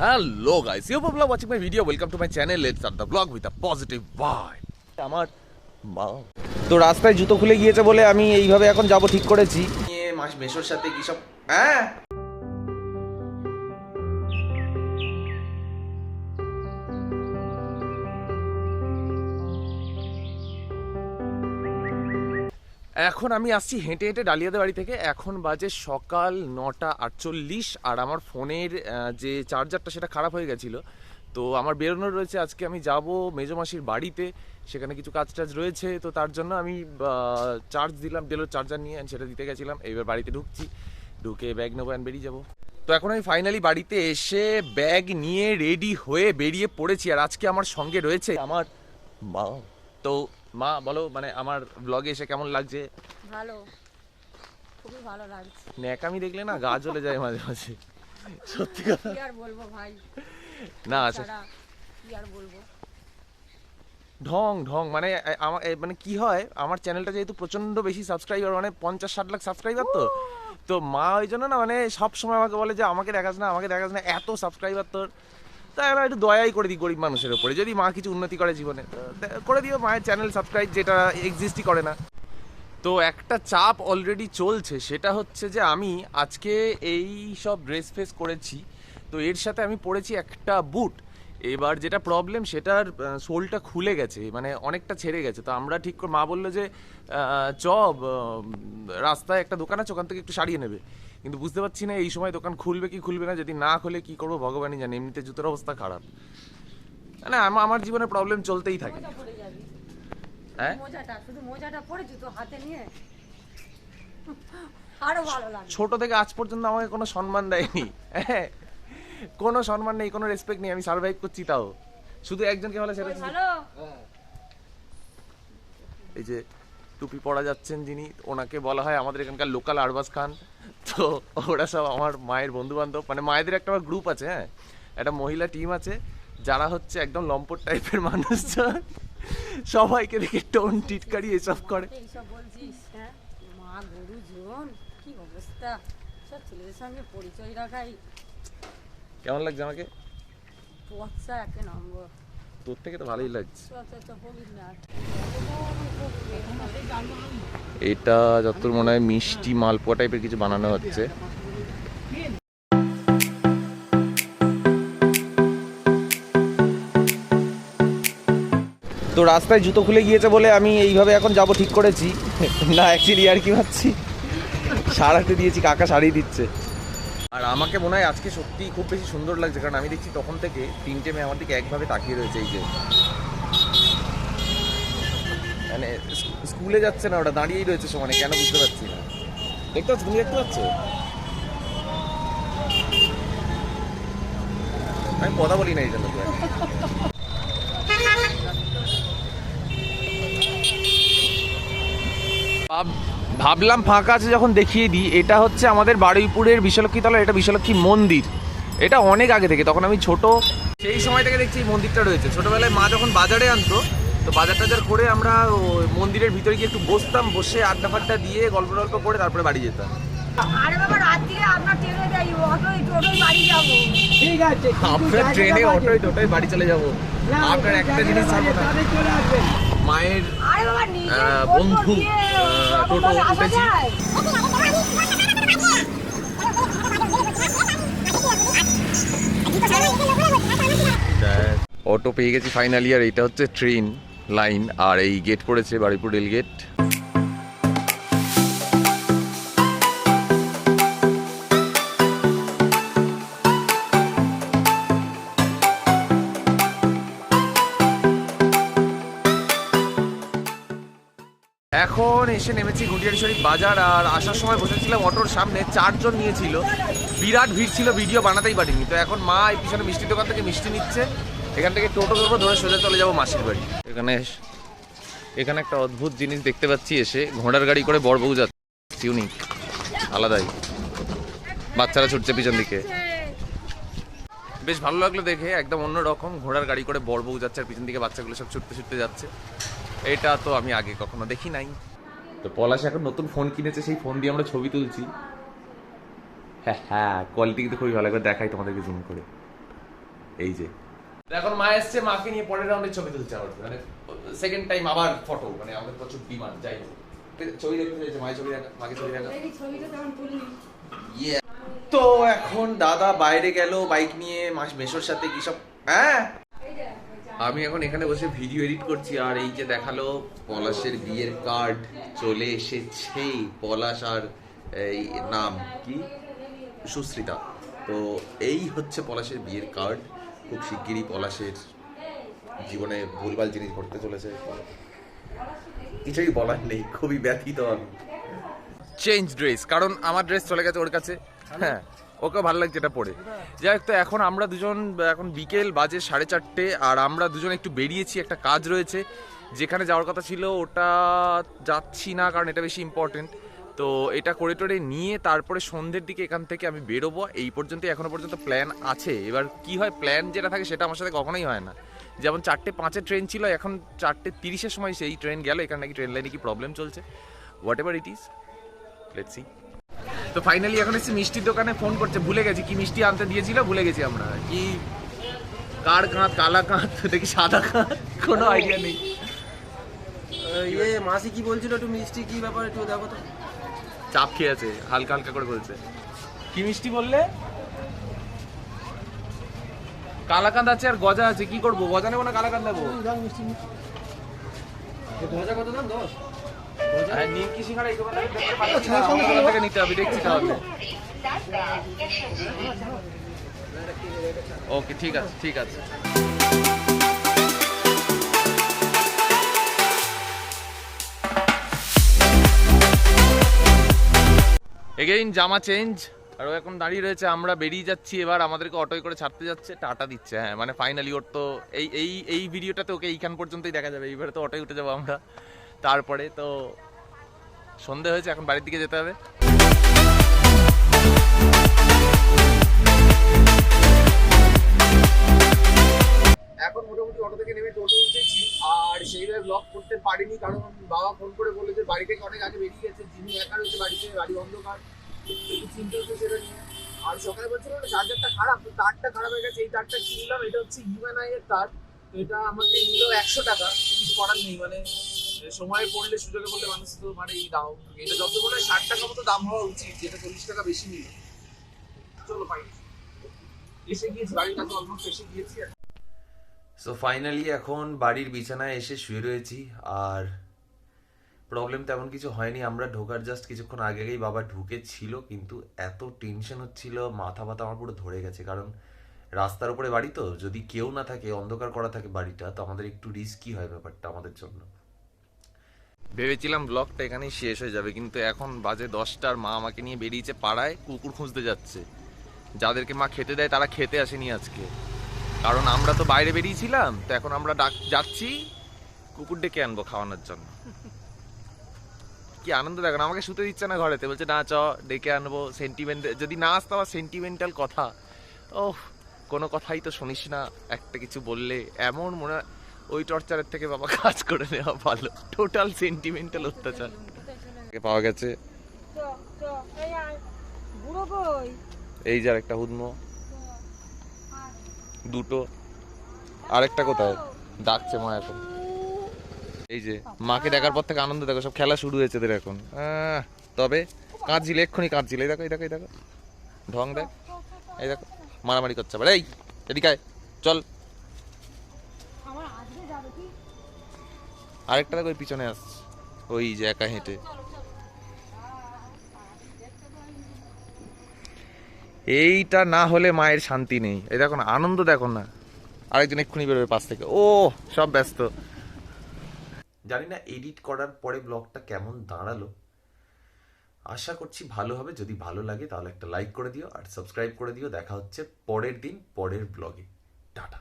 Hello guys you people watching my video welcome to my channel let's are the blog with a positive vibe আমার মা। তো রাস্তায় জুতো খুলে গিয়েছে বলে আমি এইভাবে এখন যাব ঠিক করেছি। নিয়ে মাস মেশোর সাথে কি সব হ্যাঁ? এখন আমি আসছি হেঁটে হেঁটে ডালিয়াদের বাড়ি থেকে। এখন বাজে সকাল নটা আটচল্লিশ আর আমার ফোনের যে চার্জারটা সেটা খারাপ হয়ে গেছিল। তো আমার বেরোনোর রয়েছে, আজকে আমি যাব মেজমাসির বাড়িতে। সেখানে কিছু কাজ টাজ রয়েছে, তো তার জন্য আমি চার্জ দিলাম ডেলোর চার্জার নিয়ে সেটা দিতে গেছিলাম। এইবার বাড়িতে ঢুকছি, ঢুকে ব্যাগ নেব অ্যান্ড বেরিয়ে যাব। তো এখন আমি ফাইনালি বাড়িতে এসে ব্যাগ নিয়ে রেডি হয়ে বেরিয়ে পড়েছি। আর আজকে আমার সঙ্গে রয়েছে আমার মা। তো মা বলো মানে আমার ব্লগে এসে কেমন লাগছে? ভালো। খুবই ভালো লাগছে। ন্যাকামি দেখলে না গা জ্বলে যায় মাঝে মাঝে। সত্যি কথা। কি আর বলব ভাই? না আচ্ছা। কি আর বলব? ঢং ঢং মানে আমার মানে কি হয় আমার চ্যানেলটা যেহেতু প্রচণ্ড বেশি সাবস্ক্রাইবার মানে পঞ্চাশ ষাট লাখ সাবস্ক্রাইবার তো। তো মা ওই জন্য না মানে সব সময় আমাকে বলে যে আমাকে দেখাস না আমাকে দেখাস না এত সাবস্ক্রাইবার তোর। তাই আমরা একটু দয়াই করে দিই গরিব মানুষের উপরে। যদি মা কিছু উন্নতি করে জীবনে করে দিও, মায়ের চ্যানেল সাবস্ক্রাইব যেটা এক্সিস্টই করে না। তো একটা চাপ অলরেডি চলছে, সেটা হচ্ছে যে আমি আজকে এই সব ড্রেস ফেস করেছি, তো এর সাথে আমি পরেছি একটা বুট এবার যেটা প্রবলেম সেটার সোলটা খুলে গেছে মানে অনেকটা ছেড়ে গেছে। তো আমরা ঠিক করে, মা বলল যে চ রাস্তায় একটা দোকান আছে, ওখান থেকে একটু সারিয়ে নেবে কিন্তু বুঝতে পারছি না এই সময় দোকান খুলবে কি খুলবে না যদি না খুলে কি করব ভগবানই জানে এমনিতে জুতোর অবস্থা খারাপ। না আমার আমার জীবনে প্রবলেম চলতেই থাকে। হ্যাঁ? মোজাটা শুধু মোজাটা পরেছি তো হাতে নিয়ে। আরও ভালো লাগে ছোট থেকে আজ পর্যন্ত আমাকে কোনো সম্মান দেয়নি। হ্যাঁ? কোনো সম্মান নেই কোনো রেসপেক্ট নেই আমি সার্ভাইভ করছি তাও। শুধু একজনকে বলে সেটা ভালো? এই যে টুপি পরা যাচ্ছেন যিনি ওনাকে বলা হয় আমাদের এখানকার লোকাল আরবাস খান। তো ওরা সব আমার মায়ের বন্ধু বান্ধব মানে মায়েদের একটা গ্রুপ আছে হ্যাঁ। একটা মহিলা টিম আছে যারা হচ্ছে একদম লম্পট টাইপের মানুষ। সবাইকে দেখে টোন টিটকারি এসব করে। এইসব হ্যাঁ? মা গরু জন কি অবস্থা? সব ছেলেদের সঙ্গে পরিচয় রাখাই। কেমন লাগছে আমাকে? পচা একে নম্বর। তোর থেকে তো ভালোই লাগছে। এটা যতদূর মনে হয় মিষ্টি মালপোয়া টাইপের কিছু বানানো হচ্ছে। তো রাস্তায় জুতো খুলে গিয়েছে বলে আমি এইভাবে এখন যাব ঠিক করেছি। না অ্যাকচুয়ালি আর কি ভাবছি। সারাতে দিয়েছি, কাকা সারিয়ে দিচ্ছে। আর আমাকে মনে হয় আজকে সত্যি খুব বেশি সুন্দর লাগছে কারণ আমি দেখছি তখন থেকে তিনটে মেয়ে আমার দিকে একভাবে তাকিয়ে রয়েছে এই যে। মানে স্কুলে যাচ্ছে না ওটা দাঁড়িয়েই রয়েছে সমানে কেন বুঝতে পারছি না। দেখতে পাচ্ছ তুমি দেখতে পাচ্ছ? আমি কথা বলি না এই জন্য তো। ভাব- ভাবলাম ফাঁকা আছে যখন দেখিয়ে দিই এটা হচ্ছে আমাদের বারুইপুরের বিশ্বলক্ষ্মী তলা এটা বিশ্বলক্ষ্মী মন্দির। এটা অনেক আগে থেকে তখন আমি ছোট। সেই সময় থেকে দেখছি এই মন্দিরটা রয়েছে। ছোটবেলায় মা যখন বাজারে আনতো তো বাজার টাজার করে আমরা ওই মন্দিরের ভিতরে গিয়ে একটু বসতাম বসে আড্ডা ফাড্ডা দিয়ে গল্প টল্প করে তারপরে বাড়ি যেতাম। আরে বাবা রাত্রিরে আমরা ট্রেনে যাই অটোই টোটোই বাড়ি যাব। ঠিক আছে আপনার ট্রেনে অটোয় টোটোয় বাড়ি চলে যাব। আপনার একটা জিনিস মায়ের বন্ধু, টোটো উঠেছি। অটো পেয়ে গেছি ফাইনালি আর এইটা হচ্ছে ট্রেন লাইন আর এই গেট পড়েছে বাড়িপুর রেল গেট এসে নেমেছি গুটিয়ারি শরীফ বাজার আর আসার সময় বসেছিলাম অটোর সামনে, চারজন নিয়েছিল। বিরাট ভিড় ছিল, ভিডিও বানাতেই পারিনি। তো এখন মা এই পিছনে মিষ্টির দোকান থেকে মিষ্টি নিচ্ছে। এখান থেকে টোটো ধরবো, ধরে সোজা চলে যাব মাসির বাড়ি। এখানে এখানে একটা অদ্ভুত জিনিস দেখতে পাচ্ছি এসে। ঘোড়ার গাড়ি করে বড় বউ যাচ্ছে। ইউনিক, আলাদাই। বাচ্চারা ছুটছে পিছন দিকে। বেশ ভালো লাগল দেখে, একদম অন্যরকম। ঘোড়ার গাড়ি করে বড় বউ যাচ্ছে আর পিছন দিকে বাচ্চাগুলো সব ছুটতে ছুটতে যাচ্ছে। এটা তো আমি আগে কখনো দেখি নাই। তো পলাশ এখন নতুন ফোন কিনেছে সেই ফোন দিয়ে আমরা ছবি তুলছি। হ্যাঁ হ্যাঁ কোয়ালিটি কিন্তু খুবই ভালো। করে দেখাই তোমাদেরকে জুম করে। এই যে। এখন মা এসছে মাকে নিয়ে পরের রাউন্ডে ছবি তুলছে আবার। মানে সেকেন্ড টাইম আবার ফটো মানে আমাদের প্রচুর ডিমান্ড যাই হোক। ছবি দেখতে চাইছে মায়ের ছবি দেখা মাকে ছবি দেখা। তো এখন দাদা বাইরে গেল বাইক নিয়ে মাস মেশোর সাথে কি সব হ্যাঁ? আমি এখন এখানে বসে ভিডিও এডিট করছি আর এই যে দেখাল পলাশের বিয়ের কার্ড চলে এসেছে। পলাশ আর এই নাম কি? সুশ্রিতা তো এই হচ্ছে পলাশের বিয়ের কার্ড খুব শিগগিরই পলাশের জীবনে ভুলভাল জিনিস ঘটতে চলেছে। কিছুই বলার নেই খুবই ব্যথিত আমি। চেঞ্জ ড্রেস কারণ আমার ড্রেস চলে গেছে ওর কাছে। হ্যাঁ। ওকে ভালো লাগছে এটা পরে যাই হোক, তো এখন আমরা দুজন, এখন বিকেল বাজে সাড়ে চারটে, আর আমরা দুজন একটু বেরিয়েছি, একটা কাজ রয়েছে। যেখানে যাওয়ার কথা ছিল, ওটা যাচ্ছি না, কারণ এটা বেশি ইম্পর্টেন্ট তো এটা করে টোরে নিয়ে তারপরে সন্ধ্যের দিকে এখান থেকে আমি বেরোবো। এই পর্যন্ত এখনও পর্যন্ত প্ল্যান আছে। এবার কি হয় প্ল্যান যেটা থাকে সেটা আমার সাথে কখনোই হয় না। যেমন চারটে পাঁচের ট্রেন ছিল, এখন চারটে তিরিশের সময় সেই ট্রেন গেল। এখানে নাকি ট্রেন লাইনে কি প্রবলেম চলছে? Whatever it is let's see তো ফাইনালি এখন এসে মিষ্টির দোকানে ফোন করছে ভুলে গেছি কি মিষ্টি আনতে দিয়েছিল ভুলে গেছি আমরা। কি কার কাঁত কালা কাঁত দেখি সাদা কাঁত কোনো আইডিয়া নেই। ইয়ে মাসি কি বলছিল একটু মিষ্টি কি ব্যাপার একটু দেখো তো। চাপ খেয়ে আছে হালকা হালকা করে বলছে। কি মিষ্টি বললে? কালাকান্দ আছে আর গজা আছে কি করব? গজা নেব না কালাকান্দ নেব? গজা কত দাম? দশ? নিতে হবে দেখছি তাহলে। ওকে ঠিক আছে ঠিক আছে। এগেইন জামা চেঞ্জ আর ও এখন দাঁড়িয়ে রয়েছে আমরা বেরিয়ে যাচ্ছি এবার আমাদেরকে অটোয় করে ছাড়তে যাচ্ছে টাটা দিচ্ছে হ্যাঁ মানে ফাইনালি ওর তো এই এই এই ভিডিওটাতে ওকে এইখান পর্যন্তই দেখা যাবে এইবারে তো অটোয় উঠে যাব আমরা। তারপরে তো সন্ধে হয়েছে, এখন বাড়ির দিকে যেতে হবে। এখন মোটামুটি অটো থেকে টোটো উঠেছি, আর সেইভাবে করতে পারিনি, কারণ বাবা ফোন করে যে বাড়ি থেকে অনেক আগে বেরিয়ে গেছে যিনি বাড়িতে বাড়ি অন্ধকার। চিন্তা আর সকালে চার্জারটা খারাপ, তো তারটা খারাপ হয়ে গেছে, এই তারটা কিনলাম, এটা হচ্ছে এর তার, এটা আমাকে নিল একশো টাকা, কিছু করার নেই মানে সময় পড়লে, সুযোগে পড়লে মানুষ তো মানে এই দাম এটা যত মনে হয়, ষাট টাকা মতো দাম হওয়া উচিত, যেটা চল্লিশ টাকা বেশি নিল। চলো, পাই। এসে গিয়েছি, বাড়ির অলমোস্ট এসে গিয়েছি। সো ফাইনালি এখন বাড়ির বিছানায় এসে শুয়ে রয়েছি। আর প্রবলেম তেমন কিছু হয়নি। আমরা ঢোকার জাস্ট কিছুক্ষণ আগে আগেই বাবা ঢুকেছিল, কিন্তু এত টেনশন হচ্ছিল, মাথা ব্যথা আমার পুরো ধরে গেছে। কারণ রাস্তার উপরে বাড়ি তো, যদি কেউ না থাকে, অন্ধকার করা থাকে বাড়িটা, তো আমাদের একটু রিস্কি হয় ব্যাপারটা আমাদের জন্য। ভেবেছিলাম ব্লগটা এখানেই শেষ হয়ে যাবে, কিন্তু এখন বাজে দশটার মা আমাকে নিয়ে বেরিয়েছে পাড়ায়, কুকুর খুঁজতে যাচ্ছে। যাদেরকে মা খেতে দেয় তারা খেতে আসেনি আজকে। কারণ আমরা তো বাইরে বেরিয়েছিলাম, তো এখন আমরা ডাক, যাচ্ছি কুকুর ডেকে আনব খাওয়ানোর জন্য। কি আনন্দ দেখেন আমাকে শুতে দিচ্ছে না ঘরেতে, বলছে, না, চ, ডেকে আনব। সেন্টিমেন্ট যদি না আসতো আমার সেন্টিমেন্টাল কথা। ওহ, কোনো কথাই তো শুনিস না, একটা কিছু বললে এমন মনে ওই টর্চারের থেকে বাবা কাজ করে নেওয়া ভালো। টোটাল সেন্টিমেন্টাল অত্যাচার। পাওয়া গেছে। এই যার একটা হুদম। দুটো। আরেকটা কোথায়? ডাকছে মা এখন। এই যে মাকে দেখার পর থেকে আনন্দ দেখো সব খেলা শুরু হয়েছে এদের এখন। তবে কাঁদছিল এক্ষুনি কাঁদছিল। এই দেখো এই দেখো এই দেখো। ঢং দেখ। এই দেখো মারামারি করছে আবার। এই এদিকে আয়, চল। আরেকটা ওই পিছনে আসছে ওই যে একা হেঁটে। এইটা না হলে মায়ের শান্তি নেই। এই দেখো না, আনন্দ দেখো না। আরেকজন এক্ষুনি বেরোবে পাশ থেকে। ও, সব ব্যস্ত। জানি না এডিট করার পরে ব্লগটা কেমন দাঁড়াল। আশা করছি ভালো হবে। যদি ভালো লাগে তাহলে একটা লাইক করে দিও আর সাবস্ক্রাইব করে দিও। দেখা হচ্ছে পরের দিন, পরের ব্লগে। টাটা।